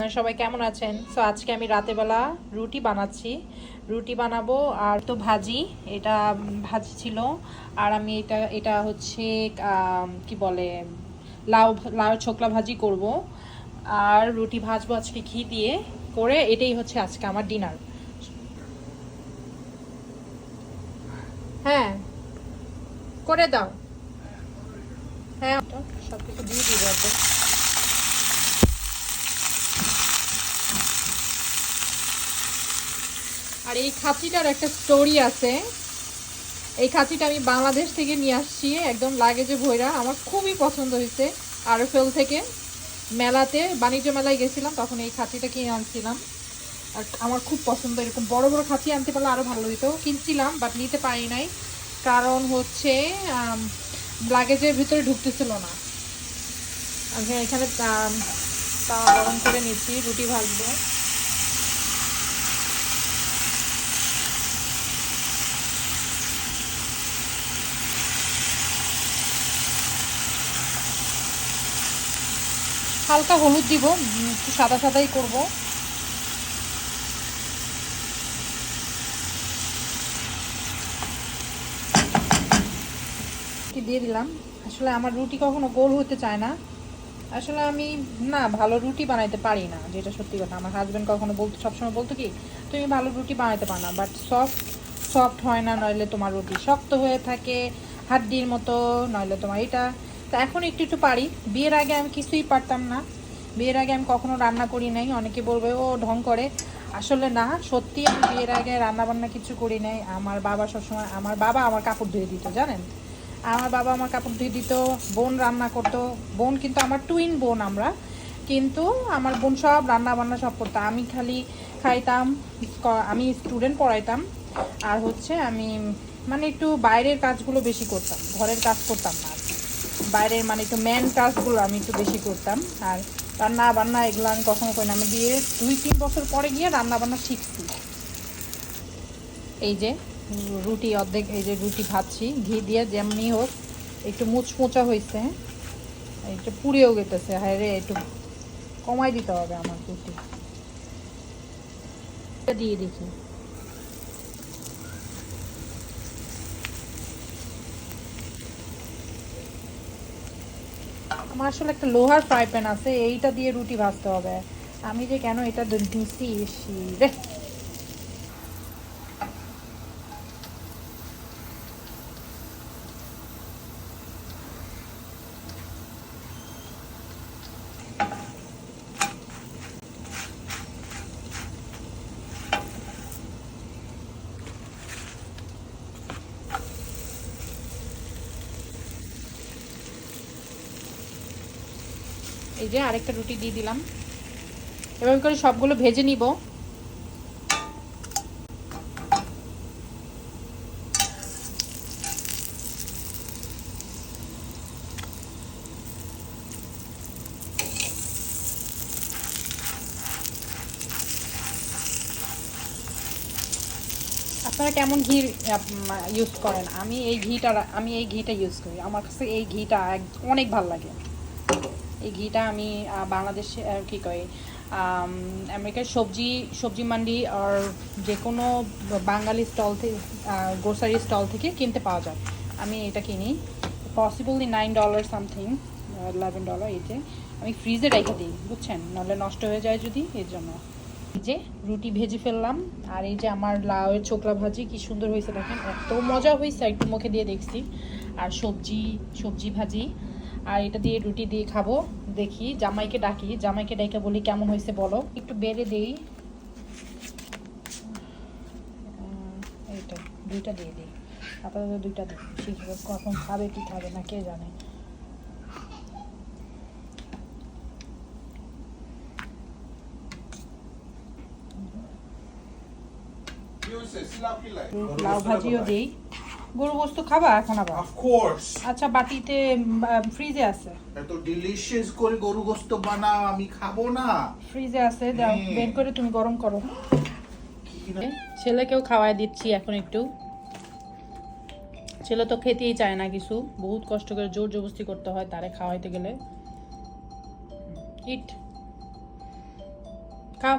আপনারা সবাই কেমন আছেন? সো আজকে আমি রাতেবেলা রুটি বানাচ্ছি। রুটি বানাবো আর তো ভাজি, এটা ভাজি ছিল। আর আমি এটা এটা হচ্ছে কি বলে, লাউ লাউ ছোকলা ভাজি করব। আর রুটি ভাজবো আজকে ঘি দিয়ে করে, এটাই হচ্ছে আজকে আমার ডিনার। হ্যাঁ করে দাও। হ্যাঁ সব কিছু দিয়ে দিব আর এই খাঁচিটার একটা স্টোরি আছে। এই খাঁচিটা আমি বাংলাদেশ থেকে নিয়ে আসছি, একদম লাগেজে ভৈরা আমার খুবই পছন্দ হয়েছে আরএফএল থেকে। মেলাতে, বাণিজ্য মেলায় গেছিলাম, তখন এই খাঁচিটা কিনে আনছিলাম। আর আমার খুব পছন্দ, এরকম বড় বড় খাঁচি আনতে পারলে আরও ভালো হতো কিনছিলাম বাট নিতে পারি নাই। কারণ হচ্ছে লাগেজের ভিতরে ঢুকতেছিল না। আমি এখানে তাওয়া গরম করে নিচ্ছি, রুটি ভাজবো। হালকা হলুদ দিব একটু সাদা সাদাই করব। দিয়ে দিলাম। আসলে আমার রুটি কখনো গোল হতে চায় না। আসলে আমি, না, ভালো রুটি বানাইতে পারি না, যেটা সত্যি কথা। আমার হাজব্যান্ড কখনো বলতো, সবসময় বলতো কি, তুমি ভালো রুটি বানাইতে পারো না বাট সফট সফট হয় না, নইলে তোমার রুটি শক্ত হয়ে থাকে, হাড্ডির মতো, নইলে তোমার এটা তো এখন একটু একটু পারি। বিয়ের আগে আমি কিছুই পারতাম না। বিয়ের আগে আমি কখনো রান্না করি নাই। অনেকে বলবে, ও, ঢং করে। আসলে না, সত্যি আমি বিয়ের আগে রান্না বান্না কিছু করি নাই। আমার বাবা সবসময়, আমার বাবা আমার কাপড় ধুয়ে দিত, জানেন? আমার বাবা আমার কাপড় ধুয়ে দিত, বোন রান্না করতো। বোন কিন্তু আমার টুইন বোন আমরা। কিন্তু আমার বোন সব রান্না বান্না সব করতো। আমি খালি খাইতাম আমি স্টুডেন্ট পড়াইতাম। আর হচ্ছে আমি মানে একটু বাইরের কাজগুলো বেশি করতাম, ঘরের কাজ করতাম না। বাইরের মানে একটু ম্যান কাজগুলো আমি একটু বেশি করতাম। আর রান্না বান্না এগুলো আমি কখনো করি না। আমি বিয়ে দুই, তিন বছর পরে গিয়ে রান্না বান্না শিখছি। এই যে রুটি অর্ধেক, এই যে রুটি ভাজছি, ঘি দিয়ে যেমনি হোক, একটু মুচমুচা হয়েছে। একটু পুড়েও গেতেছে। হ্যাঁ রে, একটু কমাই দিতে হবে আমার রুটি। দিয়ে দেখি। আমার আসলে একটা লোহার ফ্রাই প্যান আছে, এইটা দিয়ে রুটি ভাজতে হবে। আমি যে কেন এটা ইসি রে। এই যে আরেকটা রুটি দিয়ে দিলাম। এভাবে করে সবগুলো ভেজে নিব। আপনারা কেমন ঘি ইউজ করেন? আমি এই ঘিটা, আমি এই ঘিটা ইউজ করি। আমার কাছে এই ঘিটা অনেক ভালো লাগে। এই ঘিটা আমি বাংলাদেশে কি কই আমেরিকার সবজি সবজি মান্ডি আর যে কোনো বাঙালি স্টল থেকে গ্রোসারি স্টল থেকে কিনতে পাওয়া যায়। আমি এটা কিনি। Possibly nine dollar something eleven dollar যে আমি ফ্রিজে রেখে দিই, বুঝছেন? নাহলে নষ্ট হয়ে যায় যদি, এর জন্য। এই যে রুটি ভেজে ফেললাম, আর এই যে আমার লাউয়ের ছোকলা ভাজি, কি সুন্দর হয়েছে দেখেন। এত মজা হয়েছে, একটু মুখে দিয়ে দেখছি। আর সবজি সবজি ভাজি। আর এটা দিয়ে রুটি দিয়ে খাব। দেখি জামাইকে ডাকি। জামাইকে ডাকে বলি কেমন হয়েছে বলো? একটু বেড়ে দিই। এইটা দুইটা দিয়ে দিই। আপাতত দুইটা দিই। শিখবে কখন খাবে কি খাবে না কে জানে? লাউ ভাজিও দিই। গরু গোস্ত খাবা এখন আবার? Of course. আচ্ছা বাটিতে ফ্রিজে আছে? এত ডিলিশিয়াস করে গরু গোস্ত বানাও আমি খাব না। ফ্রিজে আছে দাও। বের করে তুমি গরম করো। ছেলেকেও খাওয়াই দিচ্ছি এখন একটু। ছেলে তো খেতেই চায় না কিছু। বহুত কষ্ট করে জোর জবরদস্তি করতে হয় তারে খাওয়াইতে গেলে। ইট। খাও।